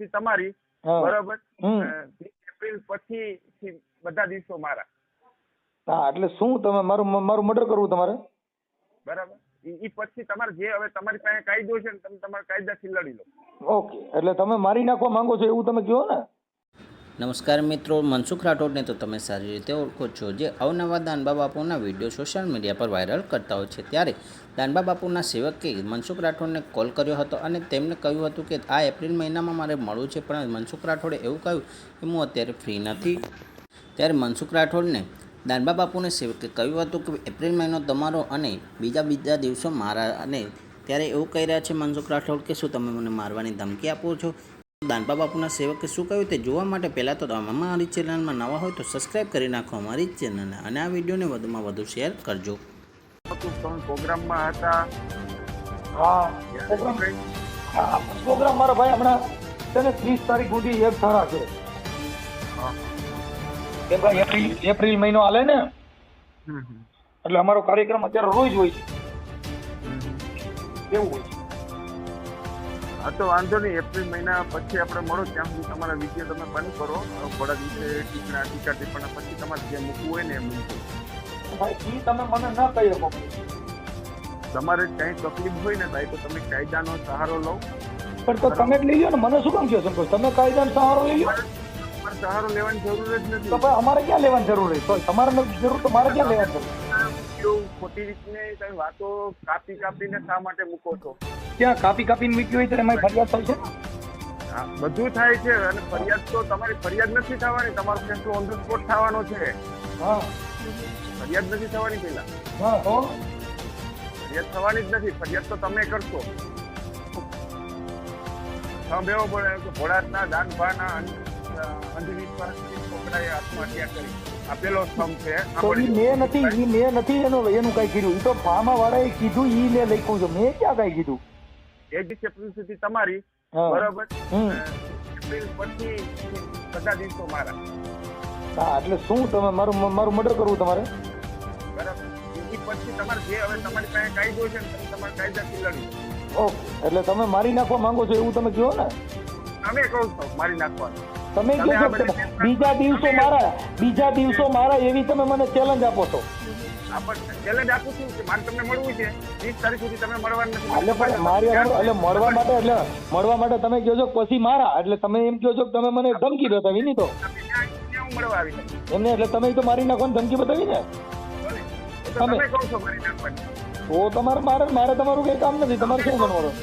સુધી તમારી બરોબર? એપ્રિલ પછી થી બધા દિવસો મારા. હા એટલે શું તમે મારું મારું મર્ડર કરવું તમારે? બરાબર? ઈ ઈ પછી તમારે જે હવે તમારી પાસે કાયદો છે ને તમે તમારા કાયદાથી લડી લો. ઓકે એટલે તમે મારી નાખવા માંગો છો એવું તમે કહો ને? નમસ્કાર મિત્રો, મનસુખ રાઠોડને તો તમે સારી રીતે ઓળખો છો. જે અવનવા દાનબા બાપુના વીડિયો સોશિયલ મીડિયા પર વાયરલ કરતા હોય છે ત્યારે દાનબા બાપુના સેવકે મનસુખ રાઠોડને કોલ કર્યો હતો અને તેમને કહ્યું હતું કે આ એપ્રિલ મહિનામાં મારે મળવું છે, પણ મનસુખ રાઠોડે એવું કહ્યું કે હું અત્યારે ફ્રી નથી. ત્યારે મનસુખ રાઠોડને દાનબા બાપુને સેવકે કહ્યું હતું કે એપ્રિલ મહિનો તમારો અને બીજા બીજા દિવસો મારા અને ત્યારે એવું કહી રહ્યા છે મનસુખ રાઠોડ કે શું તમે મને મારવાની ધમકી આપો છો? દાનબા બાપુના સેવકે શું કહ્યું તે જોવા માટે પહેલાં તો અમારી ચેનલમાં નવા હોય તો સબસ્ક્રાઇબ કરી નાખો અમારી ચેનલને અને આ વિડીયોને વધુમાં વધુ શેર કરજો. પ્રોગ્રામમાં હતા. હા પ્રોગ્રામ. હા પ્રોગ્રામ મારા ભાઈ હમણાં છે ત્રીસ તારીખ સુધી એક ધારા છે. કેમ કે એપ્રિલ એપ્રિલ મહિનો હાલે ને? એટલે અમારો કાર્યક્રમ અત્યારે રોજ હોય છે. કેવું હોય છે. હા તો વાંધો નહીં. એપ્રિલ મહિના પછી આપણે મળો. ત્યાં સુધી તમારા વીડિયો તમે બંધ કરો. થોડા દિવસે ટીકના ટીકા ટીપણા પછી તમારે જે મૂકવું હોય ને એ મૂકવું ભાઈ ઈ તમે મને ન કહી શકો. તમારે કઈ તકલીફ હોય ને ભાઈ તો તમે કાયદાનો સહારો લો. પણ તો તમે જ લઈ લો ને. મને શું કામ કહો સંતોષ? તમે કાયદાનો સહારો લઈ લો સહારો લેવાની જરૂર જ તો ભાઈ અમારે ક્યાં લેવાની જરૂર છે તમારે નથી જરૂર તો મારે ક્યાં લેવાની જરૂર? ખોટી રીતને તમે વાતો કાપી કાપીને શા માટે મૂકો છો? ત્યાં કાપી કાપીને મૂકી હોય તો એમાં ફરિયાદ થાય છે? હા, બધું થાય છે અને ફરિયાદ તો તમારી ફરિયાદ નથી થવાની તમારો તો ઓન ધ સ્પોટ થવાનો છે. હા. ફરિયાદ નથી થવાની પેલા હા તો ફરિયાદ થવાની જ નથી ફરિયાદ તો તમે કરશો. સાંભળવો પડે કે ભોળાતના દાનભાના અંધ- અંધવિશ્વાસથી છોકરાએ આત્મહત્યા કરી. આ પેલો સ્તંભ છે. તો મેં નથી એ મેં નથી એનું એનું કઈ કીધું. એ તો ફામા વાળાએ કીધું ઈ મેં લખ્યું છે. મેં ક્યાં કઈ કીધું? એક એપ્રિલ સુધી તમારી. બરાબર? એપ્રિલ પછી બધા દિવસો મારા. હા એટલે શું તમે મારું મારું મર્ડર કરવું તમારે? બરાબર. એ પછી તમારે જે હવે તમારી પાસે કાયદો છે ને તમે કાયદાથી લડી. ઓકે એટલે તમે મારી નાખવા માંગો છો એવું તમે કહો ને? અમે કહો છો મારી નાખવાનું તમે તમે કહો છો બીજા દિવસો મારા બીજા દિવસો મારા એવી તમે મને ચેલેન્જ આપો છો. આપણે ચેલેન્જ આપું છું કે મારે તમને મળવું છે. વીસ તારીખ સુધી તમે મળવાનું નથી. એટલે મારી એટલે મળવા માટે એટલે મળવા માટે તમે કહો છો પછી મારા? એટલે તમે એમ કહો છો કે તમે મને ધમકી બતાવી નહીં તો. મળવા આવી એમને એટલે તમે તો મારી નાખવાની ધમકી બતાવી ને. તમે- કહો છો મારી નાખવાની. તો તમારે મારે મારે તમારું કઈ કામ નથી. તમારે શું બનવાનું